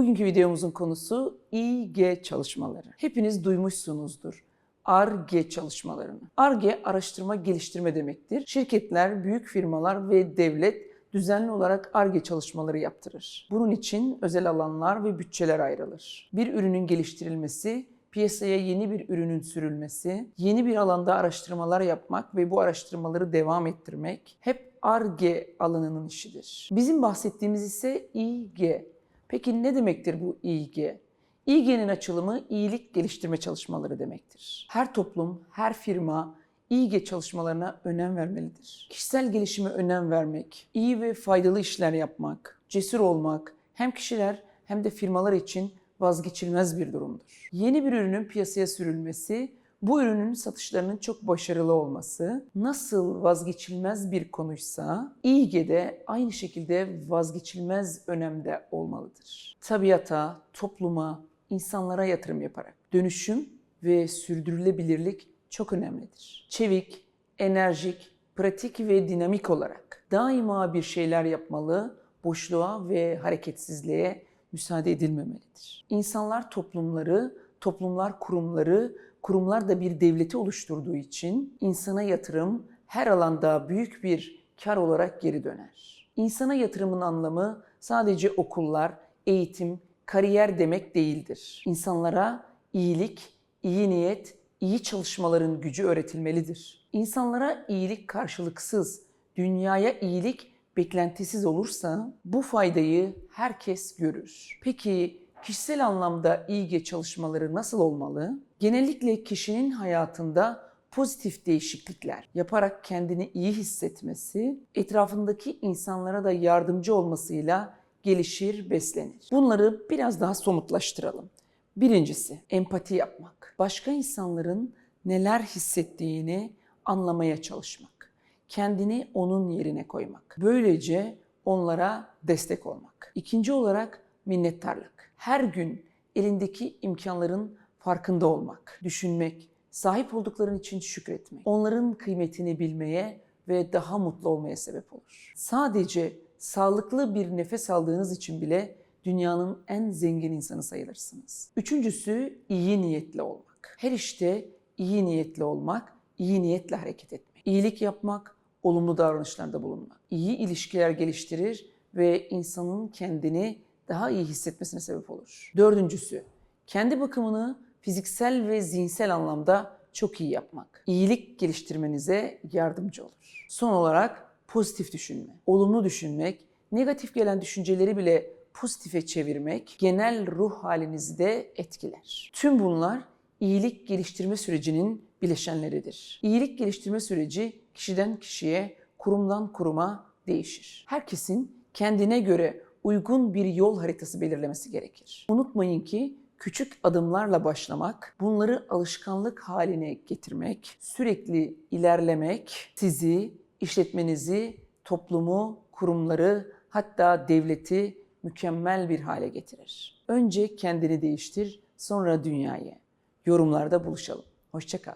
Bugünkü videomuzun konusu İG çalışmaları. Hepiniz duymuşsunuzdur. ARGE çalışmalarını. ARGE araştırma geliştirme demektir. Şirketler, büyük firmalar ve devlet düzenli olarak ARGE çalışmaları yaptırır. Bunun için özel alanlar ve bütçeler ayrılır. Bir ürünün geliştirilmesi, piyasaya yeni bir ürünün sürülmesi, yeni bir alanda araştırmalar yapmak ve bu araştırmaları devam ettirmek hep ARGE alanının işidir. Bizim bahsettiğimiz ise İG. Peki ne demektir bu İG? İG'nin açılımı iyilik geliştirme çalışmaları demektir. Her toplum, her firma İG çalışmalarına önem vermelidir. Kişisel gelişime önem vermek, iyi ve faydalı işler yapmak, cesur olmak hem kişiler hem de firmalar için vazgeçilmez bir durumdur. Yeni bir ürünün piyasaya sürülmesi, bu ürünün satışlarının çok başarılı olması nasıl vazgeçilmez bir konuysa İG'de aynı şekilde vazgeçilmez önemde olmalıdır. Tabiata, topluma, insanlara yatırım yaparak dönüşüm ve sürdürülebilirlik çok önemlidir. Çevik, enerjik, pratik ve dinamik olarak daima bir şeyler yapmalı, boşluğa ve hareketsizliğe müsaade edilmemelidir. İnsanlar toplumları, toplumlar kurumları, kurumlar da bir devleti oluşturduğu için insana yatırım her alanda büyük bir kar olarak geri döner. İnsana yatırımın anlamı sadece okullar, eğitim, kariyer demek değildir. İnsanlara iyilik, iyi niyet, iyi çalışmaların gücü öğretilmelidir. İnsanlara iyilik karşılıksız, dünyaya iyilik beklentisiz olursa bu faydayı herkes görür. Peki kişisel anlamda İG çalışmaları nasıl olmalı? Genellikle kişinin hayatında pozitif değişiklikler yaparak kendini iyi hissetmesi, etrafındaki insanlara da yardımcı olmasıyla gelişir, beslenir. Bunları biraz daha somutlaştıralım. Birincisi empati yapmak. Başka insanların neler hissettiğini anlamaya çalışmak. Kendini onun yerine koymak. Böylece onlara destek olmak. İkinci olarak minnettarlık. Her gün elindeki imkanların farkında olmak, düşünmek, sahip oldukların için şükretmek, onların kıymetini bilmeye ve daha mutlu olmaya sebep olur. Sadece sağlıklı bir nefes aldığınız için bile dünyanın en zengin insanı sayılırsınız. Üçüncüsü iyi niyetli olmak. Her işte iyi niyetli olmak, iyi niyetle hareket etmek. İyilik yapmak, olumlu davranışlarda bulunmak. İyi ilişkiler geliştirir ve insanın kendini daha iyi hissetmesine sebep olur. Dördüncüsü, kendi bakımını fiziksel ve zihinsel anlamda çok iyi yapmak. İyilik geliştirmenize yardımcı olur. Son olarak pozitif düşünme, olumlu düşünmek, negatif gelen düşünceleri bile pozitife çevirmek genel ruh halinizi de etkiler. Tüm bunlar iyilik geliştirme sürecinin bileşenleridir. İyilik geliştirme süreci kişiden kişiye, kurumdan kuruma değişir. Herkesin kendine göre uygun bir yol haritası belirlemesi gerekir. Unutmayın ki küçük adımlarla başlamak, bunları alışkanlık haline getirmek, sürekli ilerlemek sizi, işletmenizi, toplumu, kurumları, hatta devleti mükemmel bir hale getirir. Önce kendini değiştir, sonra dünyayı. Yorumlarda buluşalım. Hoşçakal.